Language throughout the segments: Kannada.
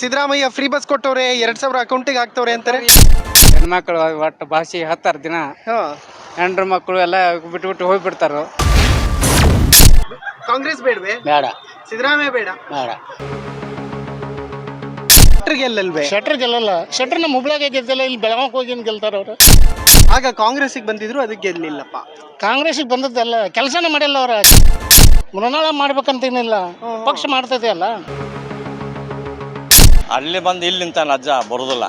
ಸಿದ್ದರಾಮಯ್ಯ ಫ್ರೀ ಬಸ್ ಕೊಟ್ಟವ್ರೆ ಎರಡ್ ಸಾವಿರ ಅಕೌಂಟಿಗೆ ಹಾಕ್ತವ್ರೆ ಅಂತಾರೆ. ಹೆಣ್ಮಕ್ಳು ಒಟ್ಟು ಭಾಷೆ ಹತ್ತಾರು ದಿನ. ಹಾ. ಹೆಣ್ರ ಮಕ್ಕಳು ಎಲ್ಲ ಬಿಟ್ಟು ಬಿಟ್ಟು ಹೋಗ್ಬಿಡ್ತಾರ. ಕಾಂಗ್ರೆಸ್ ಬೇಡವೆ? ಬೇಡ. ಸಿದ್ದರಾಮಯ್ಯ ಬೇಡ? ಬೇಡ. ಗೆಲ್ಲಲ್ವೇ? ಶೆಟ್ರ್ ಗೆಲ್ಲಲ್ಲ. ಶೆಟ್ರ್ ನಮ್ಮ ಹುಬ್ಳ್ಯಾಗ ಗೆದ್ದಲ್ಲ ಇಲ್ಲಿ ಬೆಳಗಾವಿಗೆ ಹೋಗಿ ಗೆಲ್ತಾರ ಅವ್ರು? ಆಗ ಕಾಂಗ್ರೆಸ್ಸಿಗೆ ಬಂದಿದ್ರು ಅದಕ್ಕೆ ಗೆಲ್ಲಿಲ್ಲಪ್ಪ. ಕಾಂಗ್ರೆಸ್ಸಿಗೆ ಬಂದದ್ದಲ್ಲ ಕೆಲಸನೇ ಮಾಡಿಲ್ಲ ಅವ್ರ. ಮೃಣಾಳ ಮಾಡ್ಬೇಕಂತೇನಿಲ್ಲ ಪಕ್ಷ ಮಾಡ್ತದೆ ಅಲ್ಲ. ಅಲ್ಲಿ ಬಂದು ಇಲ್ಲಿ ನಿಂತಾನ ಅಜ್ಜ ಬರುದಿಲ್ಲ.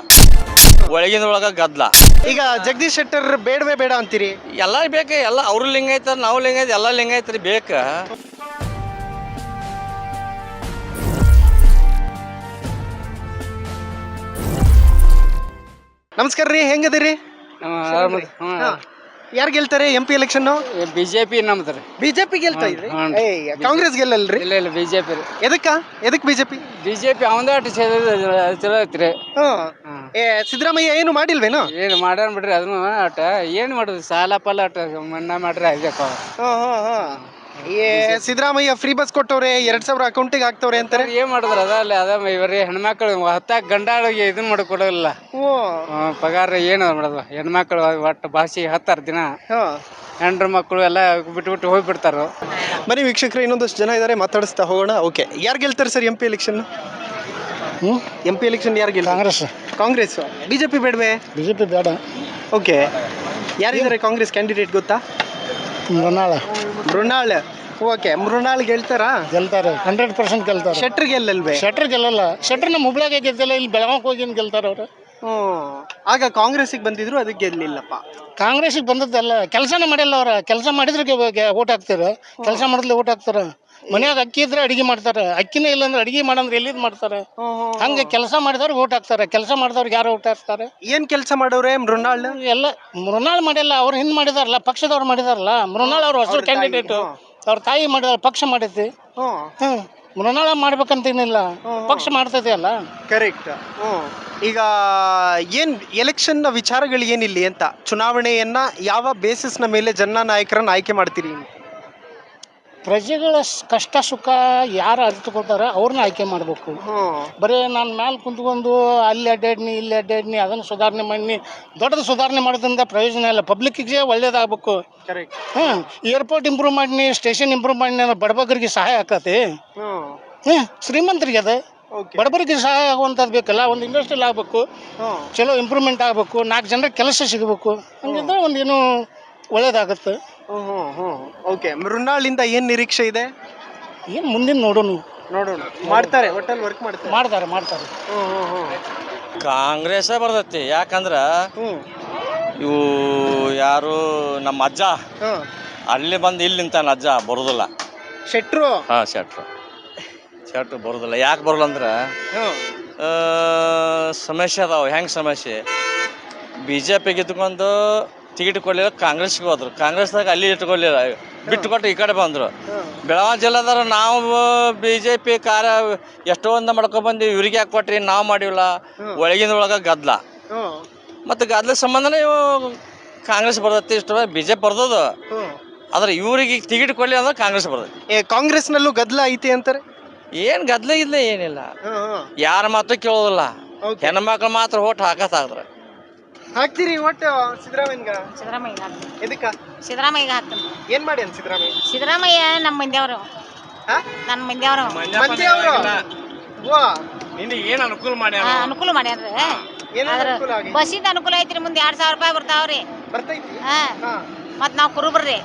ಒಳಗಿನ ಒಳಗ ಗದ್ದಲ ಈಗ ಜಗದೀಶ್ ಶೆಟ್ಟರ್ ಬೇಡವೇ ಬೇಡ ಅಂತೀರಿ? ಎಲ್ಲ ಬೇಕು ಎಲ್ಲ ಅವ್ರ ಲಿಂಗ ಐತ ನಾವು ಐತಿ ಎಲ್ಲ ಲಿಂಗ ಐತ್ರಿ ಬೇಕ. ನಮಸ್ಕಾರ ರೀ ಹೆಂಗದಿರಿ ಯಾರು ಗೆಲ್ತಾರೆ? ಎಂ ಪಿ ಎಲೆಕ್ಷನ್ ಬಿಜೆಪಿ ನಮ್ದು ರೀ. ಬಿಜೆಪಿ ಗೆಲ್ತಾ ಇದ್ರಿ? ಹ್ಞೂ. ಏಯ್, ಕಾಂಗ್ರೆಸ್ ಗೆಲ್ಲಲ್ರಿ? ಇಲ್ಲ ಇಲ್ಲ ಬಿಜೆಪಿ ರೀ. ಎದಕ್ಕ? ಎದಕ್ ಬಿಜೆಪಿ ಬಿಜೆಪಿ ಅವಂದಾಟ ಚಲೋ ಹ್ಮ್. ಏ ಸಿದ್ದರಾಮಯ್ಯ ಏನು ಮಾಡಿಲ್ವೇನು? ಏನು ಮಾಡ್ಯಾನ ಬಿಡ್ರಿ ಅದನ್ನು ಆಟ. ಏನು ಮಾಡೋದು? ಸಾಲ ಪಾಲ ಆಟ ಮನ್ನಾ ಮಾಡ್ರಿ ಹಾ ಏ ಸಿದ್ದರಾಮಯ್ಯ ಫ್ರೀ ಬಸ್ ಕೊಟ್ಟವ್ರೆ ಎರಡ್ ಸಾವಿರ ಅಕೌಂಟಿಗೆ ಹಾಕ್ತವ್ರೆ ಅಂತಾರೆ. ಏನ್ ಮಾಡಿದ್ರ ಅದಲ್ಲ ಅದ ಇವ್ರಿ ಹೆಣ್ಮಕ್ಳು ಹತ್ತಾಕ ಗಂಡಾಳಿಗೆ ಇದನ್ ಮಾಡ್ಕೊಡಲ್ಲ ಓ. ಪಗಾರ ಏನು ಮಾಡೋದು? ಹೆಣ್ಮಕ್ಳು ಒಟ್ಟು ಭಾಷೆ ಹತ್ತಾರು ದಿನ. ಹೆಂಡ್ರ ಹೆಣ್ರ ಮಕ್ಕಳು ಎಲ್ಲ ಬಿಟ್ಟು ಬಿಟ್ಟು ಹೋಗ್ಬಿಡ್ತಾರ. ಬನ್ನಿ ವೀಕ್ಷಕರು ಇನ್ನೊಂದಷ್ಟು ಜನ ಇದ್ದಾರೆ ಮಾತಾಡಿಸ್ತಾ ಹೋಗೋಣ. ಓಕೆ ಯಾರು ಗೆಲ್ತಾರೆ ಸರ್ ಎಂ ಪಿ ಎಲೆಕ್ಷನ್ ಹ್ಞೂ ಎಂ ಪಿ ಎಲೆಕ್ಷನ್ ಯಾರು ಗೆಲ್ಲ ಕಾಂಗ್ರೆಸ್. ಕಾಂಗ್ರೆಸ್. ಬಿಜೆಪಿ ಬೇಡವೆ? ಬಿ ಜೆ ಪಿ ಬೇಡ. ಓಕೆ ಯಾರಿದ್ದಾರೆ ಕಾಂಗ್ರೆಸ್ ಕ್ಯಾಂಡಿಡೇಟ್ ಗೊತ್ತಾ? ಮೃಣಾಳ ಮೃಣಾಳ್ ಓಕೆ ಮೃಣಾಳ್ ಗೆಲ್ತಾರಾ ಗೆಲ್ತಾರೆ ಹಂಡ್ರೆಡ್ ಪರ್ಸೆಂಟ್ ಗೆಲ್ತಾರೆ ಶೆಟ್ರ್ ಗೆಲ್ಲಲ್ವೇ ಶೆಟ್ರ್ ಗೆಲ್ಲಲ್ಲ ಶೆಟ್ರ್ ನಮ್ಮ ಹುಬ್ಳಾಗ ಗೆದ್ದಲ್ಲ ಇಲ್ಲಿ ಬೆಳಗಾವಿಗೆ ಹೋಗಿ ಗೆಲ್ತಾರ ಅವ್ರು ಆಗ ಕಾಂಗ್ರೆಸ್ಸಿಗೆ ಬಂದಿದ್ರು ಅದಕ್ಕೆ ಗೆಲ್ಲಿಲ್ಲಪ್ಪ ಕಾಂಗ್ರೆಸ್ಸಿಗೆ ಬಂದದ್ದಲ್ಲ ಕೆಲಸನೇ ಮಾಡಿಲ್ಲ ಅವ್ರ ಕೆಲಸ ಮಾಡಿದ್ರೆ ಓಟ್ ಹಾಕ್ತಾರ ಕೆಲಸ ಮಾಡಿದ್ಲೆ ಓಟ್ ಹಾಕ್ತಾರ ಮನ್ಯಾಗ ಅಕ್ಕಿ ಇದ್ರೆ ಅಡಿಗೆ ಮಾಡ್ತಾರೆ. ಅಕ್ಕಿನೇ ಇಲ್ಲ ಅಂದ್ರೆ ಅಡಿಗೆ ಮಾಡಂದ್ರೆ ಎಲ್ಲಿದ್ ಮಾಡ್ತಾರೆ? ಹಂಗೆ ಕೆಲಸ ಮಾಡಿದವ್ರು ಓಟ್ ಹಾಕ್ತಾರೆ. ಕೆಲಸ ಮಾಡಿದವ್ರಿಗೆ ಯಾರು ಓಟ್ ಹಾಕ್ತಾರೆ? ಏನ್ ಕೆಲಸ ಮಾಡೋರೆ ಮೃಣಾಳ್? ಎಲ್ಲ ಮೃಣಾಳ್ ಮಾಡಿಲ್ಲ ಅವ್ರು ಹಿಂದ್ ಮಾಡಿದಾರಲ್ಲ ಪಕ್ಷದವ್ರು ಮಾಡಿದಾರಲ್ಲ ಮೃಣಾಳ್ ಅವ್ರ ಹೊಸ ಕ್ಯಾಂಡಿಡೇಟ್ ಅವ್ರ ತಾಯಿ ಮಾಡಿದಾರ ಪಕ್ಷ ಮಾಡೈತಿ ಹ್ಮ್. ಮೃಣಾಳ ಮಾಡ್ಬೇಕಂತೇನಿಲ್ಲ ಪಕ್ಷ ಮಾಡ್ತೈತಿ ಅಲ್ಲ. ಕರೆಕ್ಟ್ ಈಗ ಏನ್ ಎಲೆಕ್ಷನ್ ವಿಚಾರಗಳು ಏನಿಲ್ಲಿ ಅಂತ? ಚುನಾವಣೆಯನ್ನ ಯಾವ ಬೇಸಿಸ್ನ ಮೇಲೆ ಜನ ನಾಯಕರನ್ನ ಆಯ್ಕೆ ಮಾಡ್ತೀರಿ? ಪ್ರಜೆಗಳ ಸ್- ಕಷ್ಟ ಸುಖ ಯಾರು ಅರಿತುಕೊಳ್ತಾರ ಅವ್ರನ್ನ ಆಯ್ಕೆ ಮಾಡಬೇಕು. ಬರೀ ನಾನು ಮ್ಯಾಲೆ ಕುಂತ್ಕೊಂಡು ಅಲ್ಲಿ ಅಡ್ಡಾಡ್ನಿ ಇಲ್ಲಿ ಅಡ್ಡಾಡ್ನಿ ಅದನ್ನು ಸುಧಾರಣೆ ಮಾಡಿ ದೊಡ್ಡದು ಸುಧಾರಣೆ ಮಾಡೋದ್ರಿಂದ ಪ್ರಯೋಜನ ಇಲ್ಲ. ಪಬ್ಲಿಕ್ಕಿಗೆ ಒಳ್ಳೇದಾಗಬೇಕು. ಕರೆಕ್ಟ್ ಹಾಂ ಏರ್ಪೋರ್ಟ್ ಇಂಪ್ರೂವ್ ಮಾಡಿ ಸ್ಟೇಷನ್ ಇಂಪ್ರೂವ್ ಮಾಡಿ ಅಂದ್ರೆ ಬಡಬಗರಿಗೆ ಸಹಾಯ ಆಕತಿ ಹ್ಞೂ ಶ್ರೀಮಂತರಿಗೆ ಅದ. ಓಕೆ ಬಡಬರಿಗೆ ಸಹಾಯ ಆಗುವಂಥದ್ದು ಬೇಕಲ್ಲ ಒಂದು ಇಂಡಸ್ಟ್ರಿಯಲ್ ಆಗಬೇಕು. ಚಲೋ ಇಂಪ್ರೂವ್ಮೆಂಟ್ ಆಗಬೇಕು. ನಾಲ್ಕು ಜನರಿಗೆ ಕೆಲಸ ಸಿಗಬೇಕು. ಹಂಗಿದ್ರೆ ಒಂದು ಏನೋ ಒಳ್ಳೇದಾಗತ್ತೆ. ಓಕೆ ಮೃಣಾಳಿಂದ ಏನ್ ನಿರೀಕ್ಷೆ ಇದೆ? ಏನು ಮುಂದಿನ ನೋಡೋಣ ನೋಡೋಣ ಮಾಡ್ತಾರೆ ಒಟ್ಟಲ್ಲಿ ವರ್ಕ್ ಮಾಡ್ತಾರೆ. ಮಾಡ್ತಾರೆ ಮಾಡ್ತಾರೆ. ಕಾಂಗ್ರೆಸ್ ಬರ್ತೈತಿ ಯಾಕಂದ್ರ ಇವು ಯಾರು ನಮ್ಮ ಅಜ್ಜ ಅಲ್ಲಿ ಬಂದು ಇಲ್ಲಿ ನಿಂತಾನ ಅಜ್ಜ ಬರುದಿಲ್ಲ. ಶೆಟ್ರು? ಹಾ ಶೆಟ್ರು. ಶೆಟ್ರು ಬರುದಿಲ್ಲ. ಯಾಕೆ ಬರಲ್ಲ ಅಂದ್ರ ಆ, ಸಮಸ್ಯೆ ಅದಾವ ಹೆಂಗೆ ಸಮಸ್ಯೆ? ಬಿ ಜೆ ಪಿ ಇಟ್ಕೊಂಡು ಟಿಕೆಟ್ ಕೊಡಲಿಲ್ಲ ಕಾಂಗ್ರೆಸ್ಗೆ ಹೋದ್ರು. ಕಾಂಗ್ರೆಸ್ದಾಗ ಅಲ್ಲಿ ಇಟ್ಕೊಳ್ಳಿಲ್ಲ ಬಿಟ್ಟು ಕೊಟ್ಟು ಈ ಕಡೆ ಬಂದರು. ಬೆಳಗಾವಿ ಜಿಲ್ಲಾದಾರ ನಾವು ಬಿ ಜೆ ಪಿ ಕಾರ್ಯ ಎಷ್ಟೊಂದು ಮಾಡ್ಕೊಬಂದು ಇವ್ರಿಗೆ ಯಾಕೆ ಕೊಟ್ರಿ ನಾವು ಮಾಡಿವಲ್ಲ ಒಳಗಿನ ಒಳಗೆ ಗದ್ದಲ ಮತ್ತು ಗದ್ದಲ ಸಂಬಂಧನೇ ಇವು ಕಾಂಗ್ರೆಸ್ ಬರ್ತೈತಿ ಇಷ್ಟು ಬಿ ಜೆ ಪಿ ಬರ್ತದ ಆದ್ರೆ ಇವ್ರಿಗೆ ಟಿಕೆಟ್ ಕೊಡಲಿ ಅಂದ್ರೆ ಕಾಂಗ್ರೆಸ್ ಬರ್ತೈತಿ. ಏ ಕಾಂಗ್ರೆಸ್ನಲ್ಲೂ ಗದ್ದಲ ಐತಿ ಅಂತಾರೆ? ಏನು ಗದ್ದಲ ಇಲ್ಲ ಏನಿಲ್ಲ. ಯಾರ ಮಾತು ಕೇಳೋದಿಲ್ಲ. ಹೆಣ್ಮಕ್ಳು ಮಾತ್ರ ಓಟ್ ಹಾಕತ್ತಾಗ್ತಾರೆ ಹಾಕ್ತೀರಿ ಒಟ್ಟು ಸಿದ್ದರಾಮಯ್ಯಗ ಸಿದ್ದರಾಮಯ್ಯ ಎದಕ್ಕ? ಸಿದ್ದರಾಮಯ್ಯ ಹಾಕ್ತೀನಿ. ಏನ್ ಮಾಡಿ ಅಂತ ಸಿದ್ದರಾಮಯ್ಯ? ಸಿದ್ದರಾಮಯ್ಯ ನಮ್ಮ ಮಂದಿಯವರು. ಹಾ? ನನ್ನ ಮಂದಿಯವರು. ಮಂದಿಯವರು ಓ ವಾ. ನಿನಗೆ ಏನು ಅನುಕೂಲ ಮಾಡಿ ಅನುಕೂಲ ಮಾಡ್ಯಾರ. ಅನುಕೂಲ ಆಗಿ? ಬಸ್ಸಿಂದ ಅನುಕೂಲ ಐತ್ರಿ ಮುಂದೆ ಎರಡ್ ಸಾವಿರ ರೂಪಾಯಿ ಬರ್ತಾವ್ರಿ. ಬರ್ತೈತಿ? ಹಾ. ಮತ್ತೆ ಮತ್ ನಾವ್ ಕುರುಬ್ರಿ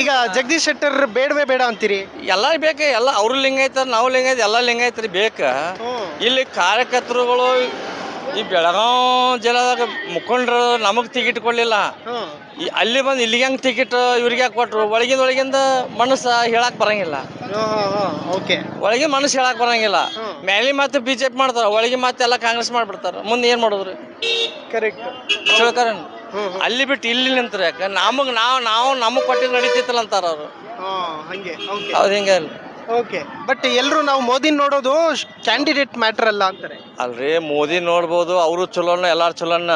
ಈಗ ಜಗದೀಶ್ ಶೆಟ್ಟರ್ ಬೇಡವೇ ಬೇಡ ಅಂತೀರಿ? ಎಲ್ಲ ಬೇಕ ಎಲ್ಲ ಅವ್ರ ಲಿಂಗ ಐತ ನಾವು ಎಲ್ಲಾ ಎಲ್ಲ ಐತ್ರಿ ಬೇಕ. ಇಲ್ಲಿ ಕಾರ್ಯಕರ್ತರುಗಳು ಈ ಬೆಳಗಾವ್ ಜಿಲ್ಲಾದಾಗ ಮುಖಂಡರು ನಮಗೆ ಟಿಕೆಟ್ ಕೊಡಲಿಲ್ಲ. ಈ ಅಲ್ಲಿ ಬಂದು ಇಲ್ಲಿಗೆ ಹೆಂಗೆ ಟಿಕೆಟ್ ಇವ್ರಿಗೆ ಯಾಕೆ ಕೊಟ್ರು? ಒಳಗಿಂದ ಒಳಗಿಂದ ಮನಸ್ಸು ಹೇಳಕ್ ಬರಂಗಿಲ್ಲ. ಓಕೆ. ಒಳಗಿನ ಮನಸ್ಸು ಹೇಳಕ್ ಬರಂಗಿಲ್ಲ. ಮೇಲೆ ಮತ್ತೆ ಬಿ ಜೆ ಪಿ ಮಾಡ್ತಾರ ಒಳಗೆ ಮತ್ತೆ ಎಲ್ಲ ಕಾಂಗ್ರೆಸ್ ಮಾಡ್ಬಿಡ್ತಾರ. ಮುಂದೆ ಏನು ಮಾಡೋದ್ರಿ? ಕರೆಕ್ಟ್ ಅಲ್ಲಿ ಬಿಟ್ಟು ಇಲ್ಲಿ ನಿಂತ್ರೆ ಯಾಕೆ? ನಮಗೆ ನಾವು ನಾವು ನಮಗೆ ಕೊಟ್ಟಿದ್ದು ನಡೀತಿತ್ತಲ್ಲ ಅಂತಾರ ಅವರು. ಹಂಗೆ. ಹೌದು ಹಿಂಗೆ ಓಕೆ ಬಟ್ ಎಲ್ಲರೂ ನಾವು ಮೋದಿ ನೋಡೋದು ಕ್ಯಾಂಡಿಡೇಟ್ ಮ್ಯಾಟರ್ ಅಲ್ಲ ಅಂತಾರೆ. ಅಲ್ರಿ ಮೋದಿ ನೋಡ್ಬೋದು ಅವರು ಚಲೋನ ಎಲ್ಲಾರು ಚಲೋನ.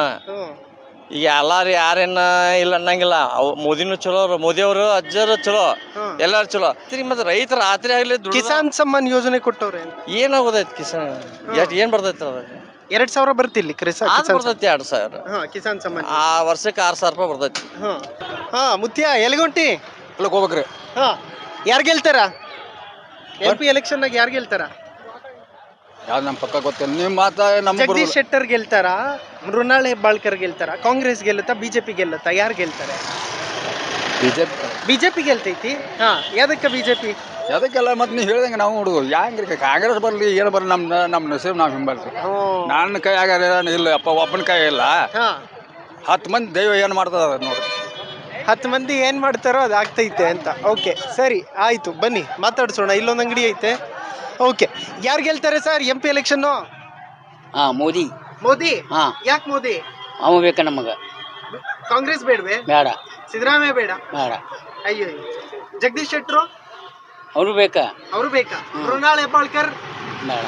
ಈಗ ಎಲ್ಲಾರು ಯಾರೇನ ಇಲ್ಲ ಅನ್ನಂಗಿಲ್ಲ. ಅವ್ ಮೋದಿನೂ ಚಲೋ ಅವ್ರು ಮೋದಿ ಅವರು ಅಜ್ಜರು ಚಲೋ. ಎಲ್ಲಾರು ಚಲೋ. ತಿರ್ಗಿ ಮತ್ತೆ ರೈತರ ರಾತ್ರಿ ಆಗ್ಲಿ ದುಡ್ಡು ಕಿಸಾನ್ ಸಮ್ಮಾನ್ ಯೋಜನೆ ಕೊಟ್ಟವ್ರೆ. ಏನಾಗೋದೈತಿ ಕಿಸಾನ್? ಎಷ್ಟ್ ಏನ್ ಬರ್ತೈತಿ ಅದು? ಎರಡ್ ಸಾವಿರ ಬರ್ತಿಲ್ಲಿ ಕ್ರಿಸ ಆದ್ ಕಿಸಾನ್ ಬರ್ತೈತಿ ಎರಡ್ ಸಾವಿರ. ಹಾ ಕಿಸಾನ್ ಸಮ್ಮಾನ್. ಆ ವರ್ಷಕ್ಕೆ ಆರ್ ಸಾವಿರ ರೂಪಾಯಿ ಬರ್ತೈತಿ. ಹಾ ಹಾ ಮುತ್ಯ ಎಲ್ಲಿಗೊಂಟಿ ಅಲ್ಲ ಹೋಗ್ಬೇಕ್ರಿ. ಹಾ. ಯಾರು ಗೆಲ್ತಾರ? ಎಂ ಪಿ ಎಲೆಕ್ಷನ್ ನಾಗ ಯಾರು ಗೆಲ್ತಾರ? ಯಾವ್ದು ನಮ್ಮ ಪಕ್ಕ ಗೊತ್ತಿಲ್ಲ. ನಿಮ್ಮ ಮಾತಾ ನಮ್ಮ ಜಗದೀಶ್ ಶೆಟ್ಟರ್ ಗೆಲ್ತಾರ ಮೃಣಾಳ ಹೆಬ್ಬಾಳ್ಕರ್ ಗೆಲ್ತಾರ ಕಾಂಗ್ರೆಸ್ ಗೆಲ್ಲುತ್ತಾ ಬಿಜೆಪಿ ಗೆಲ್ಲುತ್ತಾ ಯಾರು ಗೆಲ್ತಾರೆ? ಬಿಜೆಪಿ. ಬಿಜೆಪಿ ಗೆಲ್ತೈತಿ? ಹಾ ಯಾದಕ್ಕ ಬಿಜೆಪಿ? ಅದಕ್ಕೆಲ್ಲ ಮತ್ತೆ ನೀವು ಹೇಳ್ದಂಗೆ ನಾವು ಹುಡುಗ ಯಾಂಗ್ರಿ ಕಾಂಗ್ರೆಸ್ ಬರಲಿ ಏನು ಬರಲಿ ನಮ್ಮ ನಮ್ಮ ನಸೀಬ್ ನಾವು ಹಿಂಬಲ್ರಿ. ನನ್ನ ಕೈ ಆಗ್ಯಾರ ಇಲ್ಲ ಅಪ್ಪ ಒಬ್ಬನ ಕೈ ಇಲ್ಲ. ಹಾ. ಹತ್ತು ಮಂದಿ ದೈವ ಏನು ಮಾಡ್ತದ ನೋಡಿ ನೋಡ್ರಿ. ಹತ್ತು ಮಂದಿ ಏನು ಮಾಡ್ತಾರೋ ಅದು ಆಗ್ತೈತೆ ಅಂತ. ಓಕೆ ಸರಿ ಆಯಿತು ಬನ್ನಿ ಮಾತಾಡ್ಸೋಣ. ಇಲ್ಲೊಂದು ಅಂಗಡಿ ಐತೆ. ಓಕೆ ಯಾರು ಗೆಲ್ತಾರೆ ಸರ್ ಎಂ ಪಿ ಎಲೆಕ್ಷನ್ನು ಹಾ ಮೋದಿ. ಮೋದಿ? ಹಾ. ಯಾಕೆ ಮೋದಿ? ಅವ ಬೇಕ ನಮಗ. ಕಾಂಗ್ರೆಸ್ ಬೇಡವೇ? ಬೇಡ. ಸಿದ್ದರಾಮಯ್ಯ ಬೇಡ? ಬೇಡ. ಅಯ್ಯೋ ಜಗದೀಶ್ ಶೆಟ್ಟರು? ಅವರು ಬೇಕಾ. ಅವರು ಬೇಕಾ? ಮೃಣಾಲ್ ಹೆಬ್ಬಾಳ್ಕರ್? ಬೇಡ.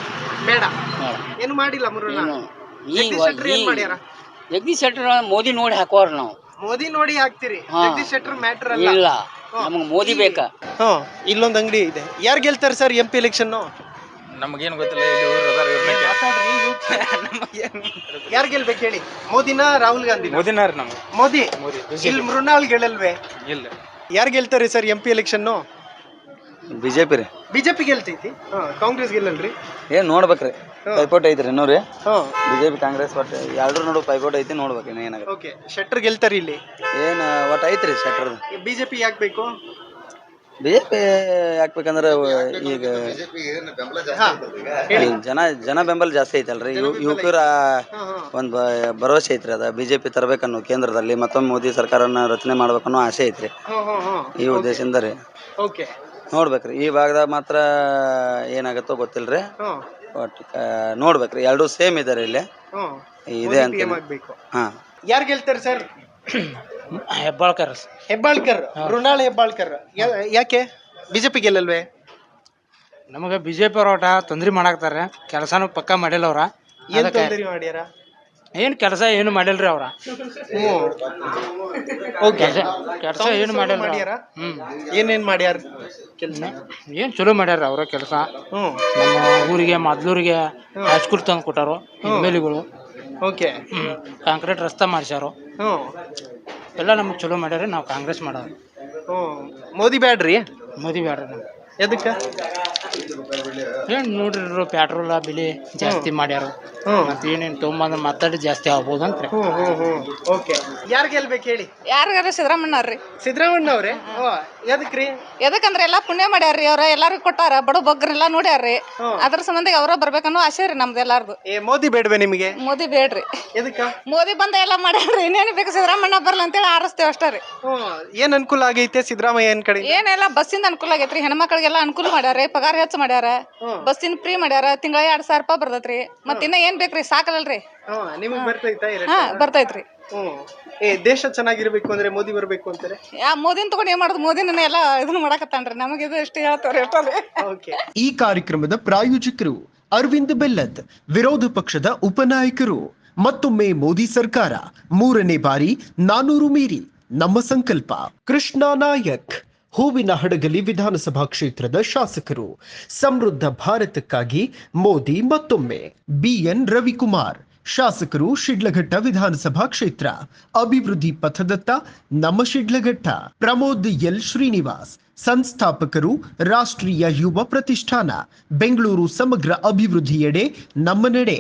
ಬೇಡ. ಬೇಡ. ಏನು ಮಾಡಿಲ್ಲ ಮೃಣಾಲ್ ಏನು ಜಗದೀಶ್ ಶೆಟ್ರು ಏನ್ ಮಾಡ್ಯಾರ? ಜಗದೀಶ್ ಶೆಟ್ಟರು ಮೋದಿ ನೋಡಿ ಹಾಕೋರು ನಾವು. ಮೋದಿ ನೋಡಿ ಹಾಕ್ತಿರಿ. ಹಾ. ಜಗದೀಶ್ ಶೆಟ್ಟರ್ ಮ್ಯಾಟರ್ ಅಲ್ಲ. ಇಲ್ಲ. ನಮಗೆ ಮೋದಿ ಬೇಕಾ. ಹಾ ಇಲ್ಲೊಂದು ಅಂಗಡಿ ಇದೆ. ಯಾರು ಗೆಲ್ತಾರೆ ಸರ್ ಎಂ ಪಿ ಎಲೆಕ್ಷನ್ ನಮಗೇನು ಗೊತ್ತಿಲ್ಲ ಇಲ್ಲಿ ಇವ್ರು ಅದಾರ ಯಾರು ಗೆಲ್ಬೇಕು ಹೇಳಿ? ಮೋದಿನ ರಾಹುಲ್ ಗಾಂಧಿ ಮೋದಿನ ರೀ ನಮ್ಗೆ. ಮೋದಿ. ಮೋದಿ ಇಲ್ಲಿ ಮೃಣಾಲ್ ಗೆಲ್ಲಲ್ವೇ ಇಲ್ಲ. ಯಾರು ಗೆಲ್ತಾರೆ sir M P election BJP ರೀ. ಬಿಜೆಪಿ ಗೆಲ್ತೈತಿ? ಹಾ ಕಾಂಗ್ರೆಸ್ ಗೆಲ್ಲಲ್ರಿ? ಏನ್ ನೋಡ್ಬೇಕ್ರಿ. ಪೈಪೋಟಿ ಐತ್ರಿ ಇನ್ನೂ ರೀ. ಹಾ. ಬಿಜೆಪಿ ಕಾಂಗ್ರೆಸ್ ಒಟ್ಟು ಎರಡು ನೋಡು ಪೈಪೋಟ್ ಐತಿ ನೋಡ್ಬೇಕು ಇನ್ನು ಏನಾಗುತ್ತೆ. ಓಕೆ ಶೆಟ್ರ್ ಗೆಲ್ತಾರಿ ಇಲ್ಲಿ? ಏನ್ ಒಟ್ಟು ಐತ್ರಿ ಶೆಟ್ರ್ ಬಿಜೆಪಿ ಯಾಕೆ ಬೇಕು? ಬಿಜೆಪಿ ಯಾಕಬೇಕಂದ್ರೆ ಈಗ ಹಾ ಹೇಳಿ. ಈಗ ಜನ ಜನ ಬೆಂಬಲ ಜಾಸ್ತಿ ಐತಲ್ರಿ. ಯು- ಯುವಕರ ಒಂದು ಬ- ಭರವಸೆ ಐತ್ರಿ ಅದ. ಬಿಜೆಪಿ ತರಬೇಕನ್ನೋ ಕೇಂದ್ರದಲ್ಲಿ ಮತ್ತೊಮ್ಮೆ ಮೋದಿ ಸರ್ಕಾರನ ರಚನೆ ಮಾಡ್ಬೇಕನ್ನೋ ಆಸೆ ಐತ್ರಿ. ಹಾ ಹಾ ಹಾ. ಈ ಉದ್ದೇಶದಿಂದ ರೀ. ಓಕೆ. ನೋಡ್ಬೇಕ್ರಿ. ಈ ಭಾಗದಾಗ ಮಾತ್ರ ಏನಾಗತ್ತೋ ಗೊತ್ತಿಲ್ರಿ. ಹಾ ಒಟ್ಟು ನೋಡ್ಬೇಕ್ರಿ. ಎರಡು ಸೇಮ್ ಇದಾರೆ ಇಲ್ಲಿ. ಹಾ ಇದೆ ಅಂತ PM ಆಗ್ಬೇಕು. ಹಾ. ಯಾರು ಗೆಲ್ತಾರೆ ಸರ್? ಹೆಬ್ಬಾಳ್ಕರ್ ಹೆಬ್ಬಾಳ್ಕರ್. ಮೃಣಾಲ್ ಹೆಬ್ಬಾಳ್ಕರ್. ಯಾ- ಯಾಕೆ? ಬಿಜೆಪಿ ಗೆಲ್ಲಲ್ವೇ? ನಮಗೆ ಬಿ ಜೆ ಪಿ ಅವ್ರ ಒಟ್ಟ ತೊಂದ್ರೆ ಮಾಡಾಕ್ತಾರೆ. ಕೆಲಸನೂ ಪಕ್ಕ ಮಾಡಿಲ್ಲ ಅವ್ರ ಏನ್ ತೊಂದರೆ ಮಾಡ್ಯಾರ? ಏನು ಕೆಲಸ ಏನು ಮಾಡಿಲ್ರಿ ಅವ್ರ? ಓಕೆ. ಕೆಲಸ ಏನು ಮಾಡಿಲ್ಲ ಮಾಡ್ಯಾರ? ಏನೇನ್ ಮಾಡ್ಯಾರ ಕೆಲಸ? ಏನು ಚಲೋ ಮಾಡ್ಯಾರ ಅವರ ಕೆಲಸ? ನಮ್ಮ ಊರಿಗೆ ಮೊದ್ಲೂರಿಗೆ ಹೈಸ್ಕೂಲ್ ತಂದು ಕೊಟ್ಟಾರು ಎಮ್ಮೆಲಿಗಳು ಓಕೆ. ಕಾಂಕ್ರೀಟ್ ರಸ್ತೆ ಮಾಡಿಸ್ಯಾರು. ಎಲ್ಲ ನಮಗೆ ಚಲೋ ಮಾಡ್ಯಾರ ನಾವು ಕಾಂಗ್ರೆಸ್ ಮಾಡೋರು. ಹ್ಞೂ ಮೋದಿ ಬ್ಯಾಡ್ರಿ? ಮೋದಿ ಬ್ಯಾಡ್ರಿ ಎದಕ್ಕ? ಏನು ನೋಡ್ರಿ ಪೆಟ್ರೋಲ್ ಬೆಲೆ ಜಾಸ್ತಿ ಮಾಡ್ಯಾರ. ಹ್ಮ್. ಮತ್ತೆ ಏನೇನು ತೊಗೊಂಬಂದ್ರೆ ಮಾತಾಡಿ ಜಾಸ್ತಿ ಆಗ್ಬೋದು ಅಂತ ಹ್ಮ್ ಹ್ಮ್ ಹ್ಮ್. ಓಕೆ ಯಾರು ಗೆಲ್ಬೇಕು ಹೇಳಿ? ಯಾರಿಗಾರ ಸಿದ್ದರಾಮಣ್ಣ ಅವ್ರೆ ಎದಕ್ರಿ? ಎದಕ್ಕಂದ್ರೆ ಎಲ್ಲಾ ಪುಣ್ಯ ಮಾಡ್ಯಾರ್ರಿ ಅವ್ರ ಎಲ್ಲಾರು ಕೊಟ್ಟಾರ ಬಡ ಬಗ್ಗರೆಲ್ಲ ನೋಡ್ಯಾರ್ರಿ. ಅದ್ರ ಸಂಬಂಧ ಅವ್ರ ಬರ್ಬೇಕನ್ನೋ ಆಸೆ ರೀ ನಮ್ದು ಎಲ್ಲಾರ್ದು. ಏ ಮೋದಿ ಬೇಡ್ವೆ ನಿಮಗೆ? ಮೋದಿ ಬೇಡ್ರಿ. ಎದಕ್ಕ? ಮೋದಿ ಬಂದ ಎಲ್ಲ ಮಾಡ್ಯಾರ ಇನ್ನೇನು ಬೇಕು ಸಿದ್ದರಾಮಣ್ಣ ಬರ್ಲ ಅಂತೇಳಿ ಆರಿಸ್ತೇವೆ ಅಷ್ಟೇ ರೀ. ಹ್ಮ್ ಏನ್ ಅನುಕೂಲ ಆಗೈತೆ ಸಿದ್ದರಾಮಯ್ಯ ಏನ್ ಕಡೆ? ಏನೆಲ್ಲ ಬಸ್ಸಿಂದ ಅನುಕೂಲ ಆಗೈತ್ರಿ ಹೆಣ್ಮಕ್ಳಿಗೆಲ್ಲ ಅನುಕೂಲ ಮಾಡ್ಯಾರ ಪಗಾರ ಹೆಚ್ಚು ಮಾಡ್ಯಾರ ಬಸ್ಸಿನ ಫ್ರೀ ಮಾಡ್ಯಾರ ತಿಂಗಳ ಎರಡ್ ಸಾವಿರ ರೂಪಾಯಿ ಬರ್ತೈತ್ರಿ. ಮತ್ತ ಇನ್ನ ಏನ್ ಬೇಕ್ರಿ? ಸಾಕಲ್ರಿ ನಿಮಗ್ ಬರ್ತೈತಾ ಹಾ? ಬರ್ತೈತ್ರಿ. ಹ್ಮ್ ಏ ದೇಶ ಚೆನ್ನಾಗಿರ್ಬೇಕು ಅಂದ್ರೆ ಮೋದಿ ಬರ್ಬೇಕು ಅಂತಾರೆ? ಯಾ ಮೋದಿನ ತಗೊಂಡ್ ಏನ್ ಮಾಡುದು? ಮೋದಿನ ಎಲ್ಲ ಇದನ್ನ ಮಾಡಕತ್ತಾನ್ರಿ. ನಮಗೆ ಇದು ಇಷ್ಟ ಹೇಳ್ತಾವ್ರಿ ಅಷ್ಟೇ ಓಕೆ. ಈ ಕಾರ್ಯಕ್ರಮದ ಪ್ರಾಯೋಜಕರು ಅರವಿಂದ್ ಬೆಲ್ಲದ್ ವಿರೋಧ ಪಕ್ಷದ ಉಪನಾಯಕರು ಮತ್ತೊಮ್ಮೆ ಮೋದಿ ಸರ್ಕಾರ. ಮೂರನೇ ಬಾರಿ ನಾನೂರು ಮೀರಿ ನಮ್ಮ ಸಂಕಲ್ಪ. ಕೃಷ್ಣ ನಾಯಕ್. ಹೂವಿನ ಹಡಗಲಿ ವಿಧಾನಸಭಾ ಕ್ಷೇತ್ರದ ಶಾಸಕರು. ಸಮೃದ್ಧ ಭಾರತಕ್ಕಾಗಿ ಮೋದಿ ಮತ್ತೊಮ್ಮೆ. ಬಿಎನ್ ರವಿಕುಮಾರ್, ಶಾಸಕರು ಶಿಡ್ಲಘಟ್ಟ ವಿಧಾನಸಭಾ ಕ್ಷೇತ್ರ. ಅಭಿವೃದ್ಧಿ ಪಥದತ್ತ ನಮ್ಮ ಶಿಡ್ಲಘಟ್ಟ. ಪ್ರಮೋದ್ ಎಲ್ ಶ್ರೀನಿವಾಸ್, ಸಂಸ್ಥಾಪಕರು ರಾಷ್ಟ್ರೀಯ ಯುವ ಪ್ರತಿಷ್ಠಾನ. ಬೆಂಗಳೂರು ಸಮಗ್ರ ಅಭಿವೃದ್ಧಿಯೆಡೆ ನಮ್ಮ ನಡೆ.